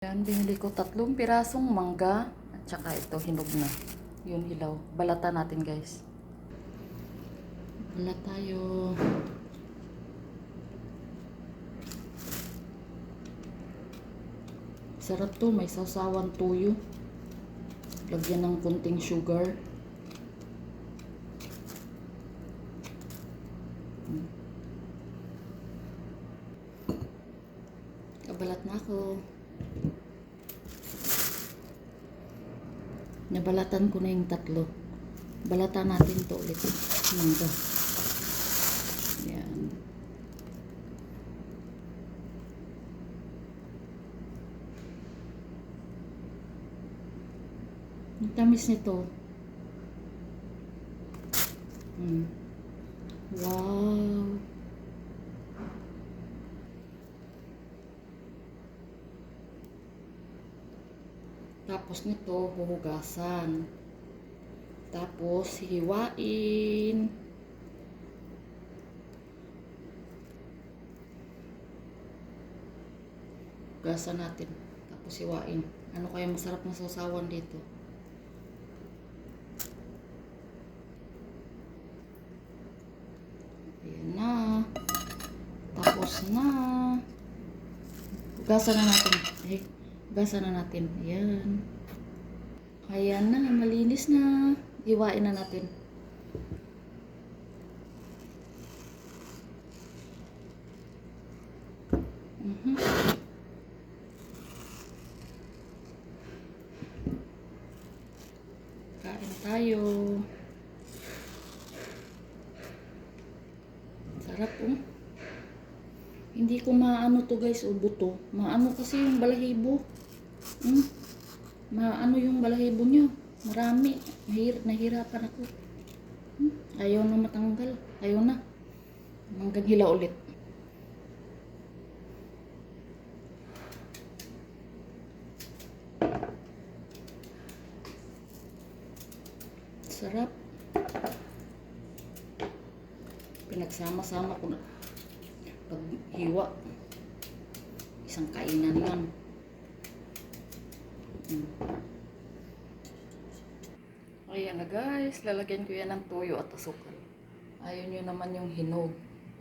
Yan, binili ko tatlong pirasong mangga at saka ito hinog na. Yun hilaw. Balata natin guys. Balat tayo. Sarap to, may sawsawan tuyo. Lagyan ng kunting sugar. Hmm. Kabalat na ako. Nabalatan ko na yung tatlo. Balatan natin to ulit. Mangga. Yan. Ang tamis nito. Mm. Wow. Tapos nito, huhugasan. Tapos, hiwain. Hugasan natin. Tapos, hiwain. Ano kaya masarap na sausawan dito? Ayan na. Tapos na. Hugasan na natin. Eh, hugasan na natin. Ayan. Ayan na. Malinis na. Hiwain na natin. Mhm. Kain tayo. Sarap oh. Hindi ko maano to guys, o buto. Maano kasi yung balahibo. Hmm? Maano yung balahibo niya. Marami. Nahir nahirapan ako. Hmm? Ayaw na matanggal. Ayaw na. Hanggang hila ulit. Sarap. Pinagsama-sama ko na. Pag hiwa. Isang kainan lang. Mm. Ayan na guys. Lalagyan ko yan ng toyo at asukal. Ayaw nyo naman yung hinog.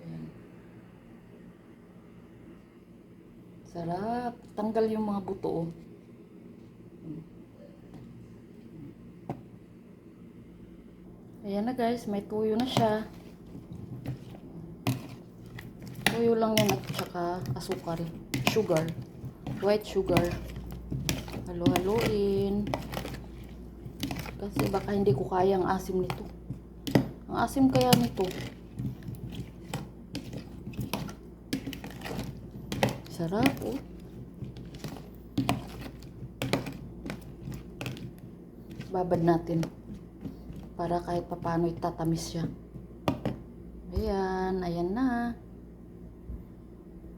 Ayan. Sarap. Tanggal yung mga buto. oh. Mm. Ayan na guys, may tuyo na siya. Tuyo lang yan at saka asukal. Sugar. White sugar. Halo-haloin. Kasi baka hindi ko kaya ang asim nito. Ang asim kaya nito. Sarap oh. Babad natin para kahit papano itatamis siya. Ayan, ayan na.